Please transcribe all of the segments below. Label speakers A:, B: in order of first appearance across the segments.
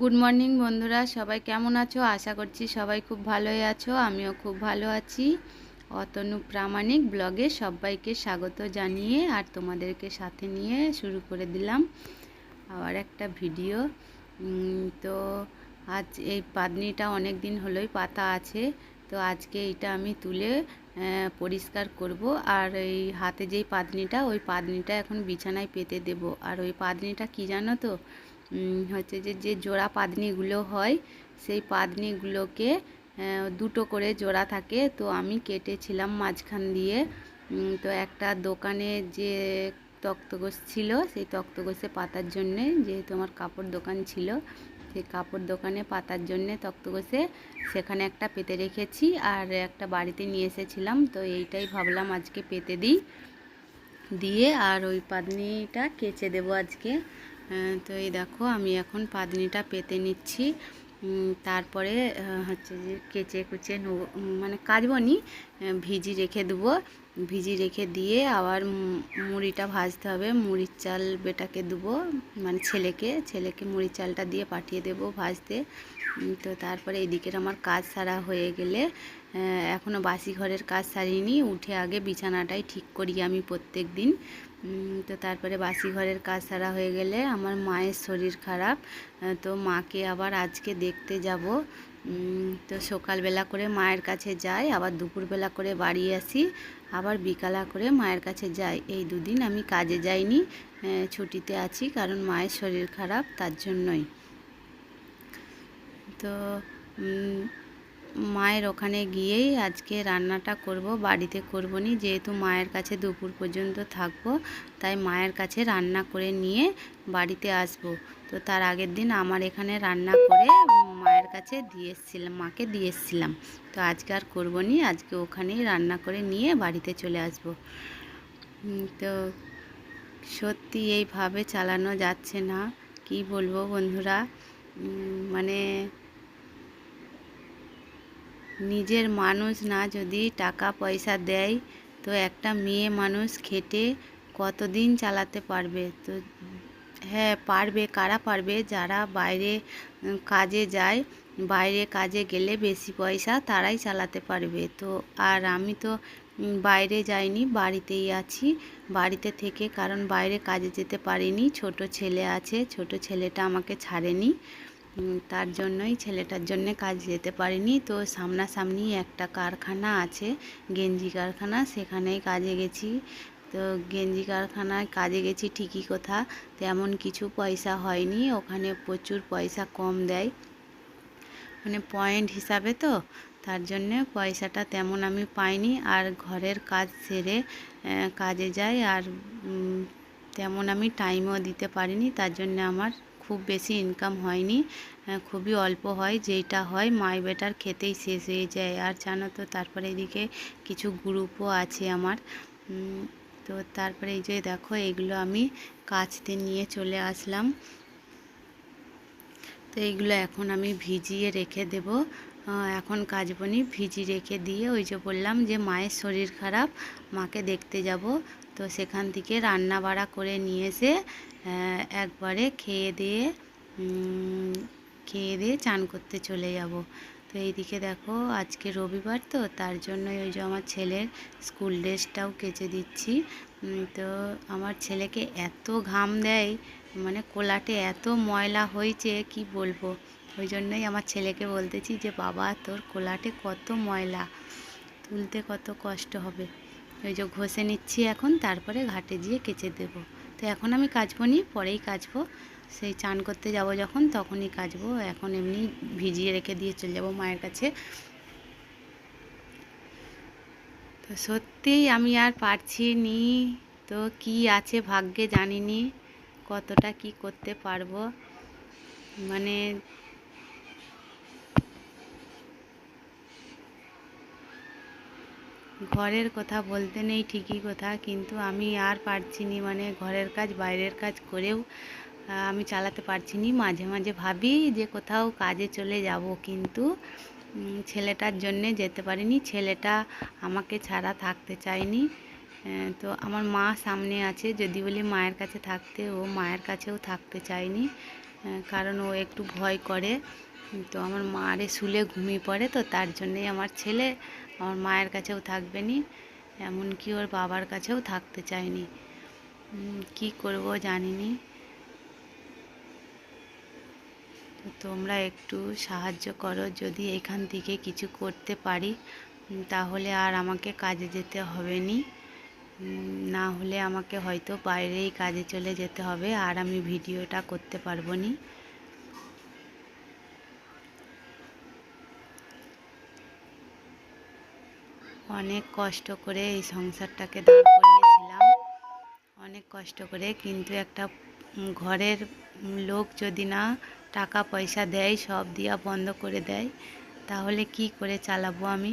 A: Good morning বন্ধুরা। সবাই কেমন আছো? আশা করছি সবাই খুব ভালোই আছো। আমিও খুব ভালো আছি। অতনু প্রামাণিক ব্লগে সবাইকে স্বাগত জানিয়ে আর তোমাদেরকে সাথে নিয়ে শুরু করে দিলাম আবার একটা ভিডিও। তো আজ এই পাদনিটা অনেক দিন হলোই পাতা আছে। তো আজকে এটা আমি তুলে পরিষ্কার করব। আর এই হাতে যেই পাদনিটা, ওই পাদনিটা এখন বিছানায় পেতে দেব। আর ওই পাদনিটা কি জানো তো? হচ্ছে যে যে জোড়া পাদনিগুলো হয়, সেই পাদনিগুলোকে দুটো করে জোড়া থাকে। তো আমি কেটেছিলাম মাঝখান দিয়ে। তো একটা দোকানে যে তক্তগোশ ছিল, সেই তক্তগোশে পাতার জন্যে, যেহেতু আমার কাপড় দোকান ছিল, সেই কাপড় দোকানে পাতার জন্যে তক্তগোশে সেখানে একটা পেতে রেখেছি আর একটা বাড়িতে নিয়ে এসেছিলাম। তো এইটাই ভাবলাম আজকে পেতে দিই। দিয়ে আর ওই পাদনিটা কেচে দেবো আজকে। তো এই দেখো আমি এখন পাদনিটা পেতে নিচ্ছি। তারপরে হচ্ছে যে কেচে কুচে নেব মানে নি ভিজি রেখে দেবো। ভিজি রেখে দিয়ে আবার মুড়িটা ভাজতে হবে। মুড়ির চাল বেটাকে দেবো মানে ছেলেকে। ছেলেকে মুড়ির চালটা দিয়ে পাঠিয়ে দেবো ভাজতে। তো তারপরে এদিকের আমার কাজ সারা হয়ে গেলে এখনও বাসি ঘরের কাজ সারিনি। উঠে আগে বিছানাটাই ঠিক করি আমি প্রত্যেক দিন। তো তারপরে বাসি ঘরের কাজ সারা হয়ে গেলে আমার মায়ের শরীর খারাপ। তো মাকে আবার আজকে দেখতে যাব। তো সকালবেলা করে মায়ের কাছে যাই, আবার দুপুরবেলা করে বাড়ি আসি, আবার বিকালা করে মায়ের কাছে যাই। এই দুদিন আমি কাজে যাইনি ছুটিতে আছি কারণ মায়ের শরীর খারাপ তার জন্যই। তো মায়ের ওখানে গিয়েই আজকে রান্নাটা করব, বাড়িতে করব নি যেহেতু মায়ের কাছে দুপুর পর্যন্ত থাকব, তাই মায়ের কাছে রান্না করে নিয়ে বাড়িতে আসব। তো তার আগের দিন আমার এখানে রান্না করে মায়ের কাছে দিয়ে এসেছিলাম, মাকে দিয়ে এসেছিলাম। তো আজকে আর করব নি আজকে ওখানেই রান্না করে নিয়ে বাড়িতে চলে আসব। তো সত্যি এইভাবে চালানো যাচ্ছে না, কি বলব বন্ধুরা? মানে নিজের মানুষ না যদি টাকা পয়সা দেয়, তো একটা মেয়ে মানুষ খেটে কতদিন চালাতে পারবে? তো হ্যাঁ পারবে, কারা পারবে? যারা বাইরে কাজে যায়, বাইরে কাজে গেলে বেশি পয়সা তারাই চালাতে পারবে। তো, আর আমি তো বাইরে যাইনি, বাড়িতেই আছি। বাড়িতে থেকে কারণ বাইরে কাজে যেতে পারিনি, ছোট ছেলে আছে, ছোট ছেলেটা আমাকে ছাড়েনি। তার জন্যই ছেলেটার জন্যে কাজ যেতে পারিনি। তো সামনাসামনি একটা কারখানা আছে, গেঞ্জি কারখানা, সেখানেই কাজে গেছি। তো গেঞ্জি কারখানায় কাজে গেছি ঠিকই কথা, তেমন কিছু পয়সা হয়নি, ওখানে প্রচুর পয়সা কম দেয়। মানে পয়েন্ট হিসাবে তো, তার জন্যে পয়সাটা তেমন আমি পাইনি। আর ঘরের কাজ সেরে কাজে যাই, আর তেমন আমি টাইমও দিতে পারিনি, তার জন্য আমার খুব বেশি ইনকাম হয়নি। খুবই অল্প হয় যেটা হয় মাই বেটার খেতেই শেষ হয়ে যায়। আর জানো তো, তারপরে এদিকে কিছু গ্রুপও আছে আমার। তো তারপরে এই যে দেখো, এগুলো আমি কাচতে নিয়ে চলে আসলাম। তো এইগুলো এখন আমি ভিজিয়ে রেখে দেব। এখন কাচবো নি ভিজি রেখে দিয়ে ওই যে বললাম যে মায়ের শরীর খারাপ, মাকে দেখতে যাব। তো সেখান থেকে রান্না বাড়া করে নিয়ে এসে একবারে খেয়ে দিয়ে খেয়ে দিয়ে চান করতে চলে যাব। তো এইদিকে দেখো, আজকে রবিবার তো, তার জন্যই ওই যে আমার ছেলের স্কুল ড্রেসটাও কেচে দিচ্ছি। তো আমার ছেলেকে এত ঘাম দেয় মানে কোলাটে এত ময়লা হয়েছে, কি বলব? ওই জন্যই আমার ছেলেকে বলতেছি যে, বাবা, তোর কোলাটে কত ময়লা, তুলতে কত কষ্ট হবে। ওই যে ঘষে নিচ্ছি এখন, তারপরে ঘাটে গিয়ে কেচে দেব। তো এখন আমি কাচবো নি, পরেই কাচবো। সেই চান করতে যাব যখন, তখনই কাচবো। এখন এমনি ভিজিয়ে রেখে দিয়ে চলে যাব মায়ের কাছে। তো সত্যিই আমি আর পারছি নি। তো কি আছে ভাগ্যে জানিনি কতটা কি করতে পারব। মানে ঘরের কথা বলতে নেই, ঠিকই কথা। কিন্তু আমি আর পারছি নি মানে ঘরের কাজ, বাইরের কাজ করেও আমি চালাতে পারছি নি। মাঝে মাঝে ভাবি যে কোথাও কাজে চলে যাব, কিন্তু ছেলেটার জন্যে যেতে পারিনি। ছেলেটা আমাকে ছাড়া থাকতে চায়নি। তো আমার মা সামনে আছে। যদি বলি মায়ের কাছে থাকতে, ও মায়ের কাছেও থাকতে চায়নি কারণ ও একটু ভয় করে। তো আমার মারে শুলে ঘুমিয়ে পড়ে, তো তার জন্যেই আমার ছেলে আমার মায়ের কাছেও থাকবে নি, এমনকি ওর বাবার কাছেও থাকতে চায়নি। কি করব জানিনি। তোমরা একটু সাহায্য করো, যদি এখান থেকে কিছু করতে পারি তাহলে আর আমাকে কাজে যেতে হবে নি। না হলে আমাকে হয়তো বাইরেই কাজে চলে যেতে হবে, আর আমি ভিডিওটা করতে পারব নি। অনেক কষ্ট করে এই সংসারটাকে দাঁড় করিয়েছিলাম। অনেক কষ্ট করে, কিন্তু একটা ঘরের লোক যদি না টাকা পয়সা দেয়, সব দিয়া বন্ধ করে দেয়, তাহলে কি করে চালাবো আমি?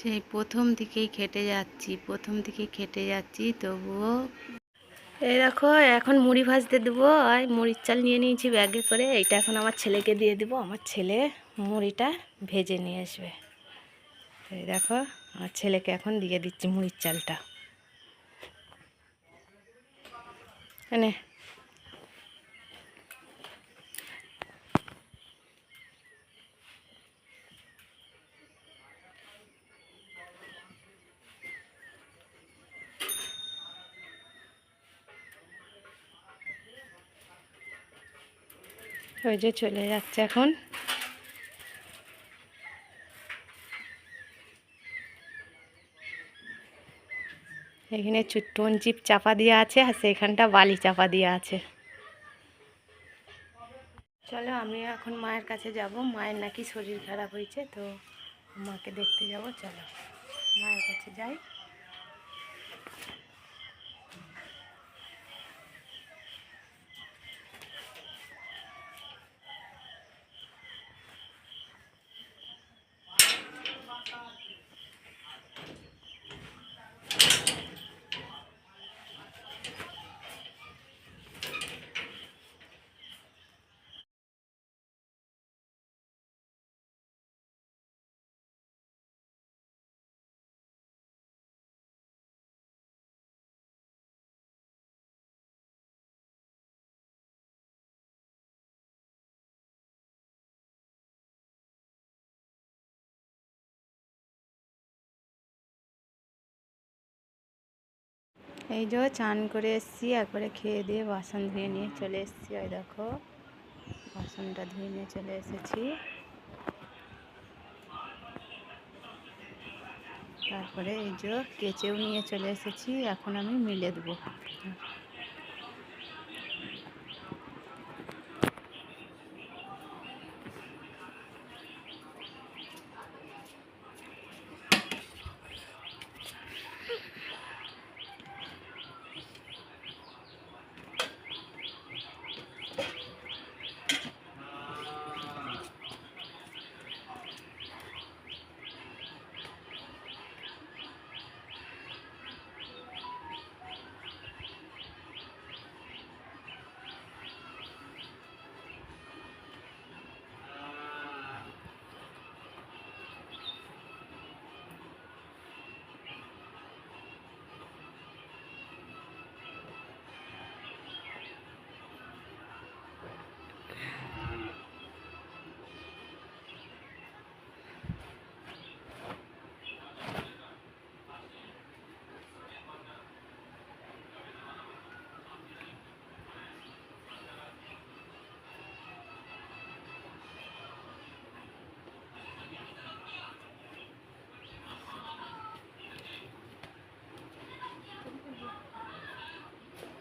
A: সেই প্রথম থেকেই খেটে যাচ্ছি, প্রথম থেকে খেটে যাচ্ছি, তবুও
B: এই দেখো, এখন মুড়ি ভাজতে দেবো, আর মুড়ির চাল নিয়ে নিয়েছি ব্যাগে করে। এইটা এখন আমার ছেলেকে দিয়ে দেবো, আমার ছেলে মুড়িটা ভেজে নিয়ে আসবে। এই দেখো, আমার ছেলেকে এখন দিয়ে দিচ্ছি মুড়ির চালটা। এনে ওই যে চলে যাচ্ছে এখন। এখানে চুট্টন চিপ চাপা দিয়ে আছে আর সেখানটা বালি চাপা দিয়ে আছে। চলো আমি এখন মায়ের কাছে যাব। মায়ের নাকি শরীর খারাপ হয়েছে, তো মাকে দেখতে যাব। চলো, মায়ের কাছে যাই।
A: এই যে চান করে এসছি, একবারে খেয়ে দিয়ে বাসন ধুয়ে নিয়ে চলে এসছি। ওই দেখো, বাসনটা ধুয়ে নিয়ে চলে এসেছি। তারপরে এই যে কেচেও নিয়ে চলে এসেছি, এখন আমি মিলে দেবো।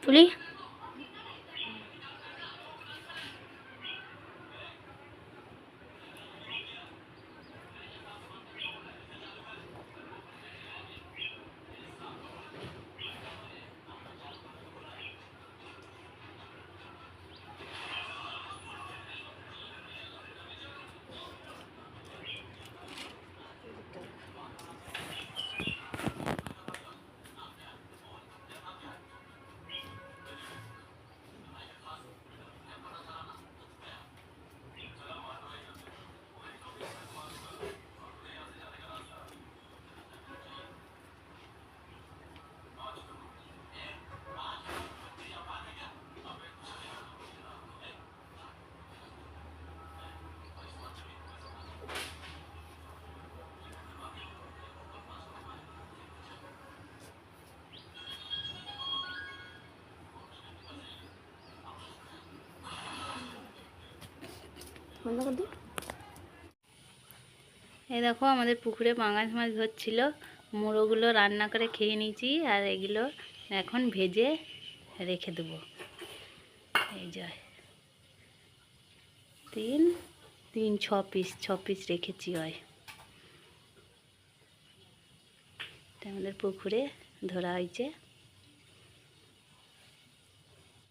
B: তুলি
A: বন্ধ করে এই দেখো, আমাদের পুকুরে পাঙাশ মাছ ধরছিল। মুড়োগুলো রান্না করে খেয়ে নিয়েছি আর এগুলো এখন ভেজে রেখে দেবো। এই যায় তিন তিন, ছ পিস ছ পিস রেখেছি হয় আমাদের পুকুরে ধরা হয়েছে।